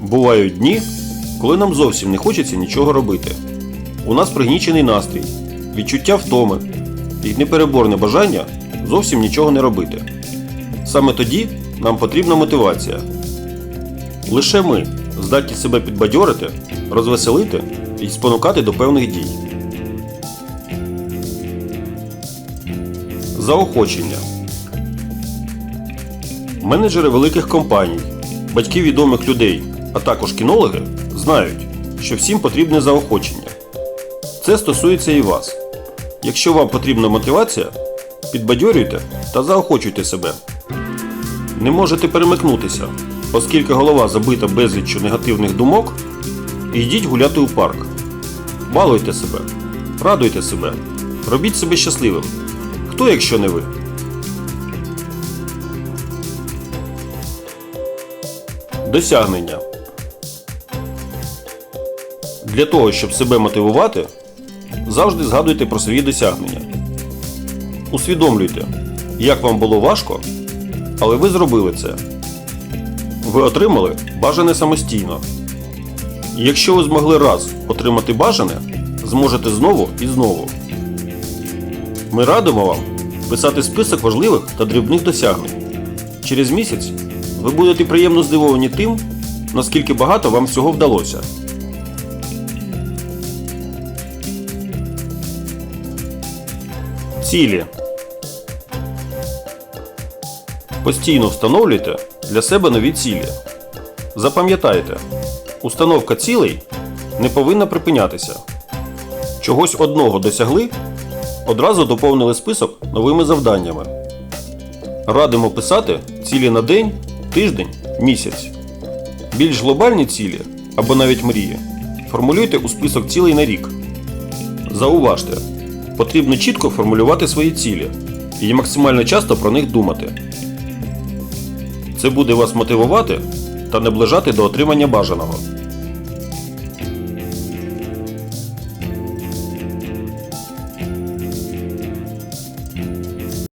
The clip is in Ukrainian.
Бувають дні, коли нам зовсім не хочеться нічого робити. У нас пригнічений настрій, відчуття втоми і непереборне бажання зовсім нічого не робити. Саме тоді нам потрібна мотивація. Лише ми здатні себе підбадьорити, розвеселити і спонукати до певних дій. Заохочення. Менеджери великих компаній, батьки відомих людей, а також кінологи знають, що всім потрібне заохочення. Це стосується і вас. Якщо вам потрібна мотивація, підбадьорюйте та заохочуйте себе. Не можете перемикнутися, оскільки голова забита безліччю негативних думок, йдіть гуляти у парк. Балуйте себе, радуйте себе, робіть себе щасливим. Хто, якщо не ви? Досягнення. Для того, щоб себе мотивувати, завжди згадуйте про свої досягнення. Усвідомлюйте, як вам було важко, але ви зробили це. Ви отримали бажане самостійно. Якщо ви змогли раз отримати бажане, зможете знову і знову. Ми радимо вам писати список важливих та дрібних досягнень. Через місяць ви будете приємно здивовані тим, наскільки багато вам всього вдалося. Цілі. Постійно встановлюйте для себе нові цілі. Запам'ятайте, установка цілей не повинна припинятися. Чогось одного досягли, одразу доповнили список новими завданнями. Радимо писати цілі на день, тиждень, місяць. Більш глобальні цілі або навіть мрії формулюйте у список цілей на рік. Зауважте, потрібно чітко формулювати свої цілі і максимально часто про них думати. Це буде вас мотивувати та наближати до отримання бажаного.